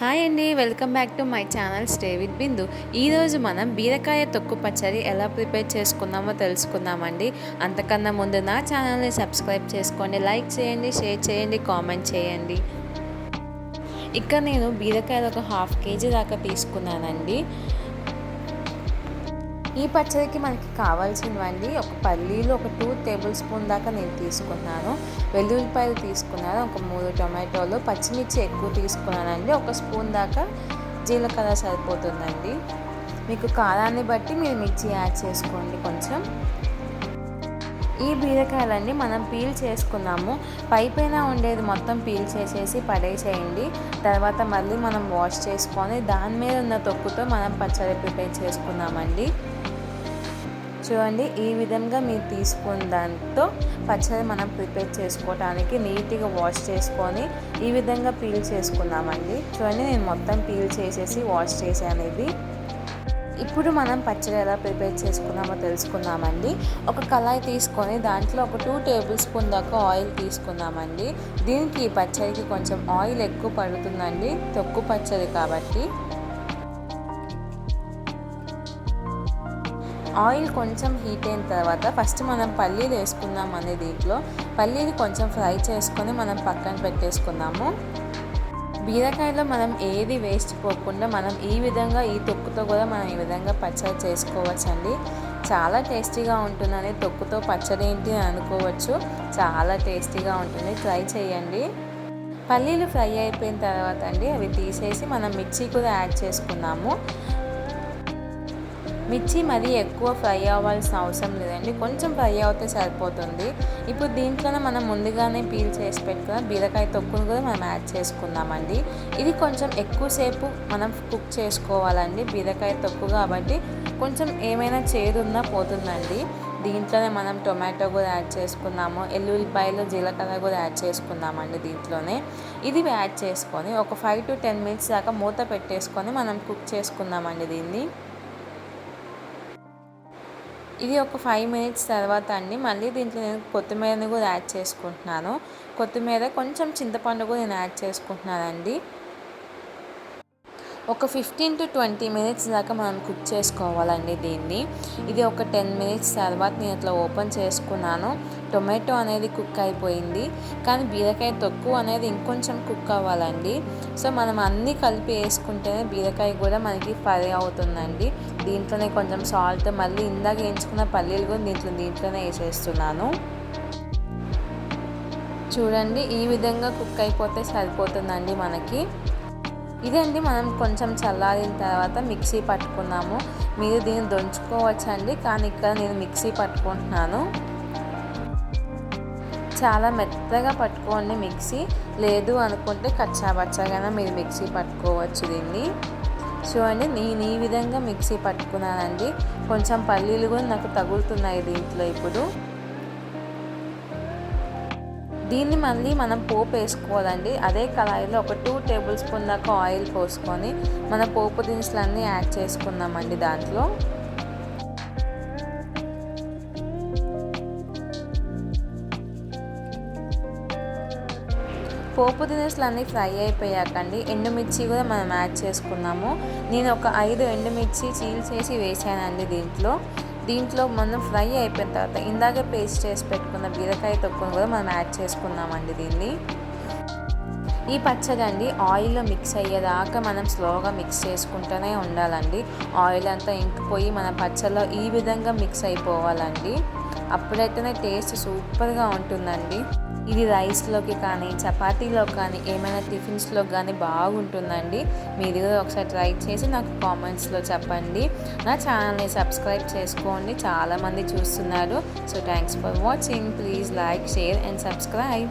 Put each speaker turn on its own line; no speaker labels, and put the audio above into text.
Hi అండి welcome back to my channel stay with Bindu. ఈరోజు మనం బీరకాయ తొక్కు పచ్చడి ఎలా ప్రిపేర్ చేసుకున్నామో తెలుసుకుందామండి. అంతకన్నా ముందు నా ఛానల్ని సబ్స్క్రైబ్ చేసుకోండి లైక్ చేయండి షేర్ చేయండి కామెంట్ చేయండి. ఇక్కడ నేను బీరకాయలు ఒక హాఫ్ కేజీ దాకా తీసుకున్నానండి. ఈ పచ్చడికి మనకి కావాల్సినవండి ఒక పల్లీలు ఒక టూ టేబుల్ స్పూన్ దాకా నేను తీసుకున్నాను. వెల్లుల్లిపాయలు తీసుకున్నాను ఒక మూడు టొమాటోలు పచ్చిమిర్చి ఎక్కువ తీసుకున్నానండి ఒక స్పూన్ దాకా జీలకర్ర సరిపోతుందండి. మీకు కారాన్ని బట్టి మీరు మిర్చి యాడ్ చేసుకోండి కొంచెం. ఈ బీరకాయలన్నీ మనం పీల్ చేసుకున్నాము. పైపైన ఉండేది మొత్తం పీల్ చేసేసి పడేసేయండి. తర్వాత మళ్ళీ మనం వాష్ చేసుకొని దాని మీద ఉన్న తొక్కుతో మనం పచ్చడి ప్రిపేర్ చేసుకున్నామండి. చూడండి ఈ విధంగా మీరు తీసుకున్న దాంతో పచ్చడి మనం ప్రిపేర్ చేసుకోవడానికి నీట్గా వాష్ చేసుకొని ఈ విధంగా పీల్ చేసుకున్నామండి చూడండి నేను మొత్తం పీల్ చేసేసి వాష్ చేశాను ఇది. ఇప్పుడు మనం పచ్చడి ఎలా ప్రిపేర్ చేసుకున్నామో తెలుసుకుందామండి. ఒక కళాయి తీసుకొని దాంట్లో ఒక టూ టేబుల్ స్పూన్ దాకా ఆయిల్ తీసుకున్నామండి దీనికి ఈ పచ్చడికి కొంచెం ఆయిల్ ఎక్కువ పడుతుందండి తొక్కు పచ్చడి కాబట్టి. ఆయిల్ కొంచెం హీట్ అయిన తర్వాత ఫస్ట్ మనం పల్లీలు వేసుకుందాం అనే దీంట్లో. పల్లీలు కొంచెం ఫ్రై చేసుకొని మనం పక్కన పెట్టేసుకుందాము. బీరకాయలో మనం ఏది వేస్ట్ పోకుండా మనం ఈ విధంగా ఈ తొక్కుతో కూడా మనం ఈ విధంగా పచ్చడి చేసుకోవచ్చండి. చాలా టేస్టీగా ఉంటుందని తొక్కుతో పచ్చడి ఏంటి అని అనుకోవచ్చు. చాలా టేస్టీగా ఉంటుంది. ట్రై చేయండి. పల్లీలు ఫ్రై అయిపోయిన తర్వాత అండి అవి తీసేసి మనం మిర్చి కూడా యాడ్ చేసుకున్నాము మిర్చి మరీ ఎక్కువ ఫ్రై అవ్వాల్సిన అవసరం లేదండి. కొంచెం ఫ్రై అవుతే సరిపోతుంది. ఇప్పుడు దీంట్లోనే మనం ముందుగానే పీల్ చేసి పెట్టుకున్న బీరకాయ తొక్కును కూడా మనం యాడ్ చేసుకుందామండి. ఇది కొంచెం ఎక్కువసేపు మనం కుక్ చేసుకోవాలండి. బీరకాయ తొక్కు కాబట్టి కొంచెం ఏమైనా చేదున్నా పోతుందండి. దీంట్లోనే మనం టొమాటో కూడా యాడ్ చేసుకున్నాము. ఎల్లుల్లిపాయలు జీలకర్ర కూడా యాడ్ చేసుకున్నామండి దీంట్లోనే. ఇది యాడ్ చేసుకొని ఒక ఫైవ్ టు టెన్ మినిట్స్ దాకా మూత పెట్టేసుకొని మనం కుక్ చేసుకుందామండి దీన్ని. ఇది ఒక ఫైవ్ మినిట్స్ తర్వాత అండి. మళ్ళీ దీంట్లో నేను కొత్తిమీరని కూడా యాడ్ చేసుకుంటున్నాను. కొత్తిమీర కొంచెం చింతపండు కూడా నేను యాడ్ చేసుకుంటున్నానండి. ఒక ఫిఫ్టీన్ టు ట్వంటీ మినిట్స్ దాకా మనం కుక్ చేసుకోవాలండి దీన్ని. ఇది ఒక టెన్ మినిట్స్ తర్వాత నేను అట్లా ఓపెన్ చేసుకున్నాను. టొమాటో అనేది కుక్ అయిపోయింది. కానీ బీరకాయ తొక్కు అనేది ఇంకొంచెం కుక్ అవ్వాలండి. సో మనం అన్నీ కలిపి వేసుకుంటేనే బీరకాయ కూడా మనకి ఫ్రై అవుతుందండి. దీంట్లోనే కొంచెం సాల్ట్ మళ్ళీ ఇందాక వేయించుకున్న పల్లీలు కూడా దీంట్లో దీంట్లోనే వేసేస్తున్నాను. చూడండి ఈ విధంగా కుక్ అయిపోతే సరిపోతుందండి మనకి. ఇదండి మనం కొంచెం చల్లారిన తర్వాత మిక్సీ పట్టుకున్నాము మీరు దీన్ని దంచుకోవచ్చండి కానీ ఇక్కడ నేను మిక్సీ పట్టుకుంటున్నాను. చాలా మెత్తగా పట్టుకోండి మిక్సీ. లేదు అనుకుంటే కచ్చాబచ్చాగానే మీరు మిక్సీ పట్టుకోవచ్చు దీన్ని. చూడండి నేను ఈ విధంగా మిక్సీ పట్టుకున్నానండి. కొంచెం పల్లీలు కూడా నాకు తగులుతున్నాయి దీంట్లో ఇప్పుడు. దీన్ని మళ్ళీ మనం పోపు వేసుకోవాలండి. అదే కళాయిలో ఒక టూ టేబుల్ స్పూన్ దాకా ఆయిల్ పోసుకొని మన పోపు దినుసులన్నీ యాడ్ చేసుకుందామండి దాంట్లో. పోపు దినుసులు అన్నీ ఫ్రై అయిపోయాకండి. ఎండుమిర్చి కూడా మనం యాడ్ చేసుకున్నాము. నేను ఒక ఐదు ఎండుమిర్చి చీల్ చేసి వేసానండి దీంట్లో. దీంట్లో మనం ఫ్రై అయిపోయిన తర్వాత ఇందాక పేస్ట్ చేసి పెట్టుకున్న బీరకాయ తొక్కును కూడా మనం యాడ్ చేసుకున్నామండి దీన్ని. ఈ పచ్చడి అండి ఆయిల్లో మిక్స్ అయ్యేదాకా మనం స్లోగా మిక్స్ చేసుకుంటూనే ఉండాలండి. ఆయిల్ అంతా ఇంకిపోయి మన పచ్చలో ఈ విధంగా మిక్స్ అయిపోవాలండి. అప్పుడైతేనే టేస్ట్ సూపర్గా ఉంటుందండి. ఇది రైస్లోకి కానీ చపాతీలో కానీ ఏమైనా టిఫిన్స్లో కానీ బాగుంటుందండి. మీరు కూడా ఒకసారి ట్రై చేసి నాకు కామెంట్స్లో చెప్పండి. నా ఛానల్ని సబ్స్క్రైబ్ చేసుకోండి. చాలామంది చూస్తున్నారు. So thanks for watching. Please like share and subscribe.